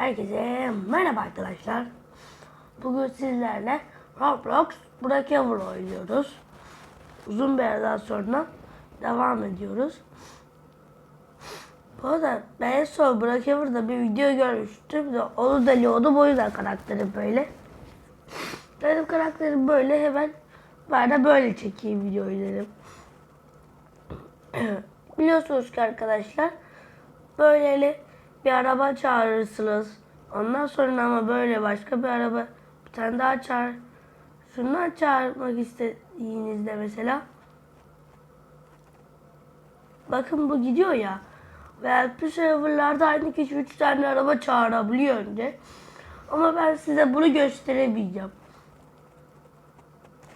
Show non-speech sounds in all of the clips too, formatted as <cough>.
Herkese merhaba arkadaşlar. Bugün sizlerle Roblox Breakover oynuyoruz. Uzun bir aradan sonra devam ediyoruz. Bu arada ben en son Breakover'da bir video görmüştüm de onu deliyordum o yüzden karakterim böyle. Benim karakterim böyle hemen ben de böyle çekeyim videoyu dedim. <clears throat> Biliyorsunuz ki arkadaşlar böyle bir araba çağırırsınız. Ondan sonra ama böyle başka bir araba bir tane daha çağır. Şundan çağırmak istediğinizde mesela bakın bu gidiyor ya. Ve LP serverlarda aynı kişi 3 tane araba çağırabiliyor önce. Ama ben size bunu gösteremeyeceğim.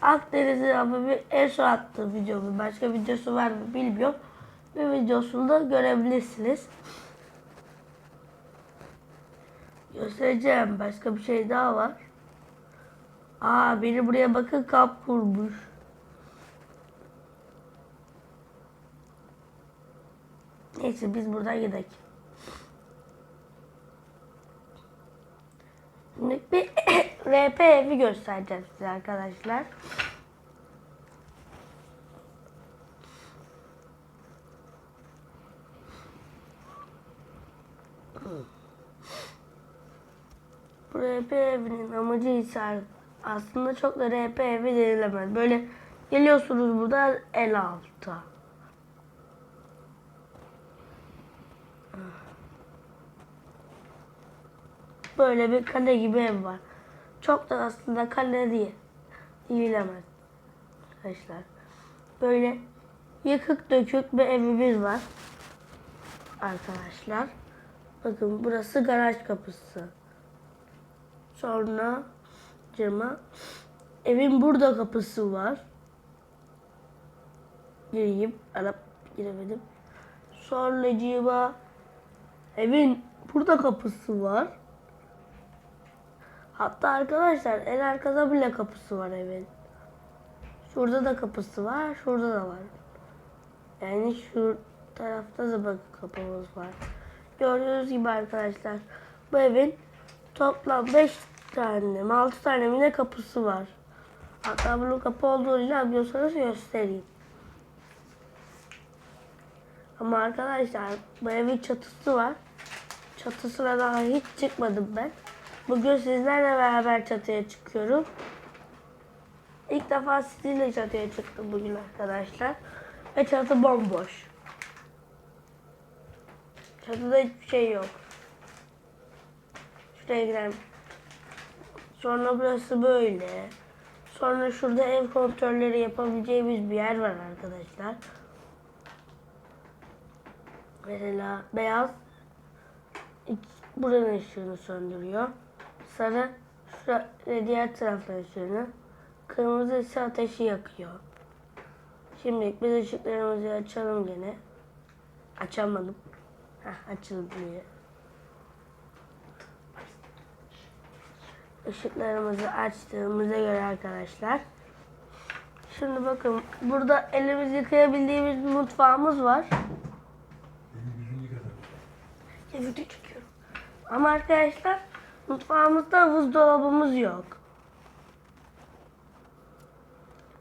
Akdeniz'in ama bir en son attığı videomu. Başka videosu var mı bilmiyorum. Bir videosunu da görebilirsiniz. Göstereceğim. Başka bir şey daha var. Aa biri buraya bakın kamp kurmuş. Neyse biz buradan gidelim. Şimdi bir <coughs> RP evi göstereceğim size arkadaşlar. RP evinin amacı ise aslında çok da RP evi denilemez. Böyle geliyorsunuz burada el alta. Böyle bir kale gibi ev var. Çok da aslında kale değil. Değilemez. Arkadaşlar. Böyle yıkık dökük bir evimiz var. Arkadaşlar. Bakın burası garaj kapısı. Sonra cama evin burada kapısı var. Gireyim. Arap giremedim. Sonra cima evin burada kapısı var. Hatta arkadaşlar en arkada bile kapısı var evin. Şurada da kapısı var, şurada da var. Yani şu tarafta da bakın kapımız var. Gördüğünüz gibi arkadaşlar bu evin toplam 5 tane mi 6 tane mi ne kapısı var. Hatta bunun kapı olduğunu inanmıyorsanız göstereyim. Ama arkadaşlar bu evin çatısı var. Çatısına daha hiç çıkmadım ben. Bugün sizlerle beraber çatıya çıkıyorum. İlk defa sizinle çatıya çıktım bugün arkadaşlar. Ve çatı bomboş. Çatıda hiçbir şey yok. Şuraya gidelim. Sonra burası böyle. Sonra şurada ev kontrolleri yapabileceğimiz bir yer var arkadaşlar. Mesela beyaz buranın ışığını söndürüyor. Sarı şu ve diğer tarafın ışığını. Kırmızı ise ateşi yakıyor. Şimdi biz ışıklarımızı açalım gene. Açamadım. Heh, açıldı diye. Işıklarımızı açtığımıza göre arkadaşlar. Şimdi bakın burada elimizi yıkayabildiğimiz bir mutfağımız var. Ya video çekiyorum. Ama arkadaşlar mutfağımızda buzdolabımız yok.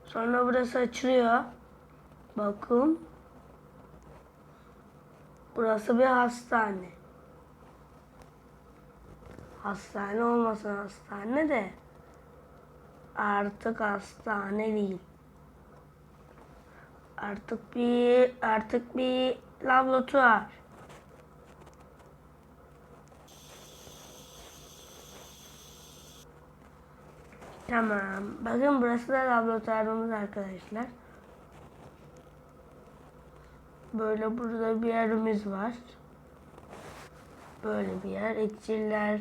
Sonra burası açılıyor. Bakın. Burası bir hastane. Hastane olmasın hastane de artık hastane değil. Artık bir artık bir laboratuvar. Tamam. Bakın burası da laboratuvarımız arkadaşlar. Böyle burada bir yerimiz var. Böyle bir yer. İksirler,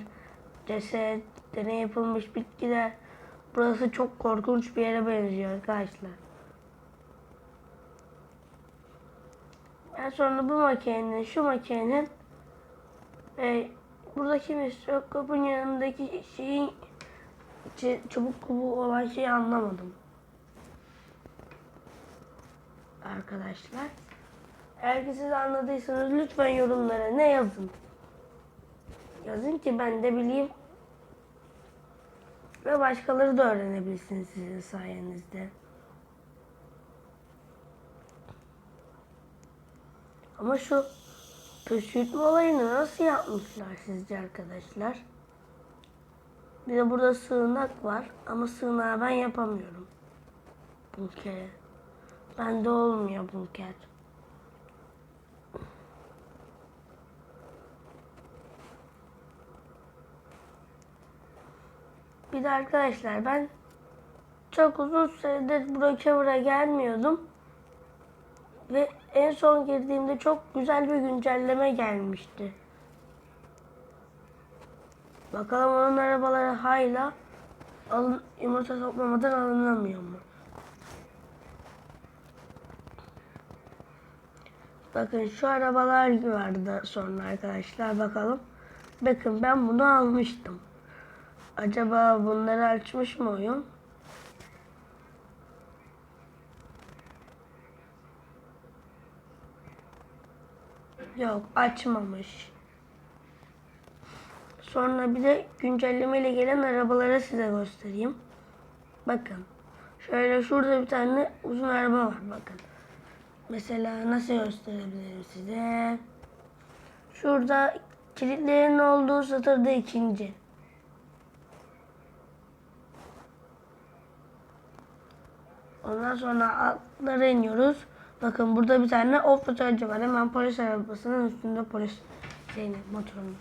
ceset, deney yapılmış bitkiler. Burası çok korkunç bir yere benziyor arkadaşlar. Ben sonra bu makinenin, şu makinenin e, buradaki mikroskopun yanındaki şeyin çubuk kubu olan şeyi anlamadım. Arkadaşlar. Eğer ki siz anladıysanız lütfen yorumlara ne yazın. Yazın ki ben de bileyim. Ve başkaları da öğrenebilsin sizin sayenizde. Ama şu püskürtme olayını nasıl yapmışlar sizce arkadaşlar? Bir de burada sığınak var ama sığınağı ben yapamıyorum. Bunkere. Bende olmuyor bunker. Bir de arkadaşlar ben çok uzun süredir Brokever'a gelmiyordum. Ve en son girdiğimde çok güzel bir güncelleme gelmişti. Bakalım onun arabaları hala alın, yumurta toplamadan alınamıyor mu? Bakın şu arabalar vardı sonra arkadaşlar bakalım. Bakın ben bunu almıştım. Acaba bunları açmış mı oyun? Yok açmamış. Sonra bir de güncellemeyle gelen arabaları size göstereyim. Bakın. Şöyle şurada bir tane uzun araba var bakın. Mesela nasıl gösterebilirim size? Şurada kilitlerin olduğu satırda ikinci. Ondan sonra altlara iniyoruz. Bakın burada bir tane off aracı var. Hemen polis arabasının üstünde polis şeyini motorunu.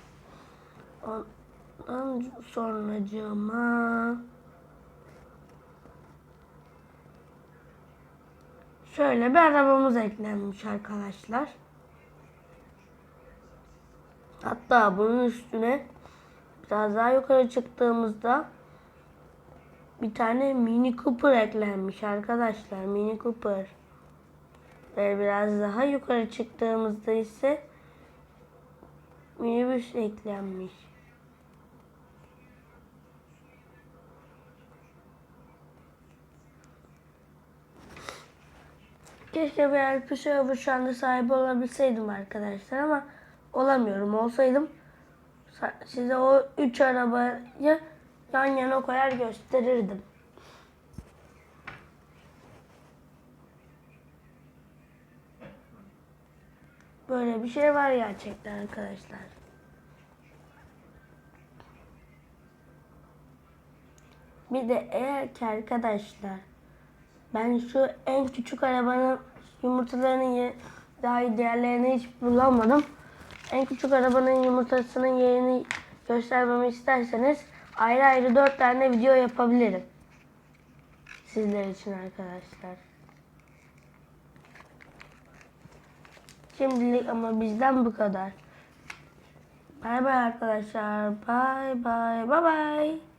Ondan sonracığıma şöyle bir arabamız eklenmiş arkadaşlar. Hatta bunun üstüne biraz daha yukarı çıktığımızda bir tane Mini Cooper eklenmiş arkadaşlar. Mini Cooper. Ve biraz daha yukarı çıktığımızda ise minibüs eklenmiş. Keşke bir LP server şu anda sahibi olabilseydim arkadaşlar ama olamıyorum. Olsaydım sa- size o üç arabayı yan yana koyar gösterirdim. Böyle bir şey var gerçekten arkadaşlar. Bir de eğer ki arkadaşlar ben şu en küçük arabanın yumurtalarının ye- daha diğerlerini hiç bulamadım. En küçük arabanın yumurtasının yerini göstermemi isterseniz ayrı ayrı dört tane video yapabilirim. Sizler için arkadaşlar. Şimdilik ama bizden bu kadar. Bay bay arkadaşlar. Bay bay. Bay bay.